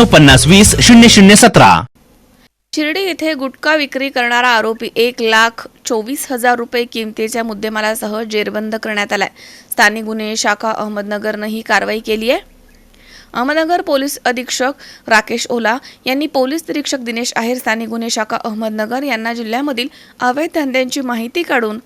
पन्नास वीस शून्य शून्य सतरा. शिर्डी येथे गुटखा विक्री करणारा आरोपी एक लाख चोवीस हजार रुपये किमतीच्या मुद्देमालासह जेरबंद करण्यात आलाय. स्थानिक गुन्हे शाखा अहमदनगरनं ही कारवाई केली आहे. अहमदनगर पोलीस अधीक्षक राकेश ओला यांनी पोलीस निरीक्षक दिनेश आहेर स्थानिक गुन्हे शाखा अहमदनगर यांना जिल्ह्यामधील अवैध धंद्यांची माहिती काढून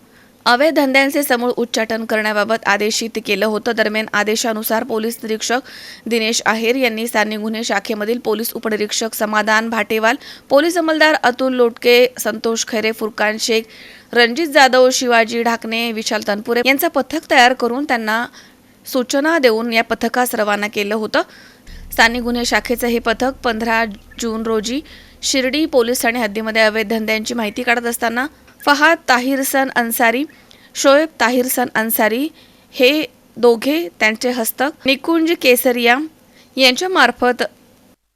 अवैध धंद्यांचे समूळ उच्चाटन करण्याबाबत आदेशित केलं होतं. दरम्यान आदेशानुसार पोलीस निरीक्षक दिनेश आहेर यांनी स्थानिक गुन्हे शाखेमधील पोलीस उपनिरीक्षक समाधान भाटेवाल पोलीस अंमलदार अतुल लोटके संतोष खैरे फुरकान शेख रणजित जाधव शिवाजी ढाकणे विशाल तनपुरे यांचं पथक तयार करून त्यांना सूचना देऊन या पथकास रवाना केलं होतं. स्थानिक गुन्हे शाखेचं हे पथक पंधरा जून रोजी शिर्डी पोलीस ठाणे हद्दीमध्ये अवैध धंद्यांची माहिती काढत असताना फहाद ताहिरसन अन्सारी शोएब ताहिरसन अन्सारी हे दोघे त्यांचे हस्तक निकुंज केसरिया यांच्यामार्फत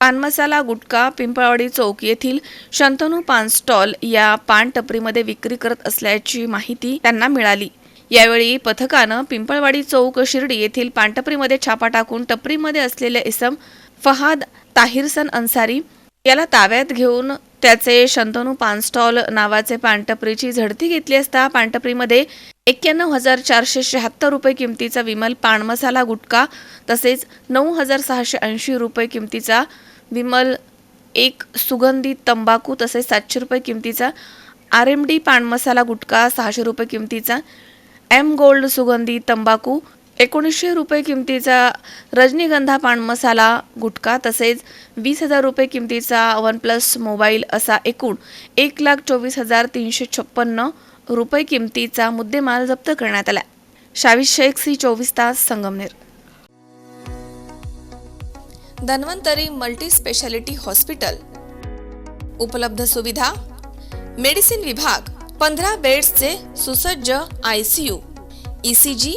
पानमसाला गुटखा पिंपळवाडी चौक येथील शंतनू पान स्टॉल या पान टपरीमध्ये विक्री करत असल्याची माहिती त्यांना मिळाली. यावेळी पथकानं पिंपळवाडी चौक शिर्डी येथील पानटपरीमध्ये छापा टाकून टपरीमध्ये असलेले इसम फहाद ताहिरसन अन्सारी याला ताब्यात घेऊन त्याचे शंतनू पानस्टॉल नावाचे पानटपरीची झडती घेतली असता पानटपरीमध्ये एक्क्याण्णव हजार चारशे शहात्तर रुपये किमतीचा विमल पाणमसाला गुटखा तसेच नऊ हजार सहाशे ऐंशी रुपये किमतीचा विमल एक सुगंधी तंबाखू तसेच सातशे रुपये किमतीचा आर एम डी पाणमसाला गुटखा सहाशे रुपये किमतीचा एम गोल्ड सुगंधी तंबाखू एकोणीसशे रुपये किमतीचा रजनीगंधा पान मसाला गुटखा तसेच वीस हजार रुपये किमतीचा वन प्लस मोबाईल असा एकूण एक लाख चोवीस हजार तीनशे छप्पन्न रुपये किमतीचा मुद्देमाल जप्त करण्यात आला. शावी शेख सी चोवीस तास Sangamner. Dhanvantari multi speciality hospital. उपलब्ध सुविधा मेडिसिन विभाग पंधरा बेड्सचे सुसज्ज I C U E C G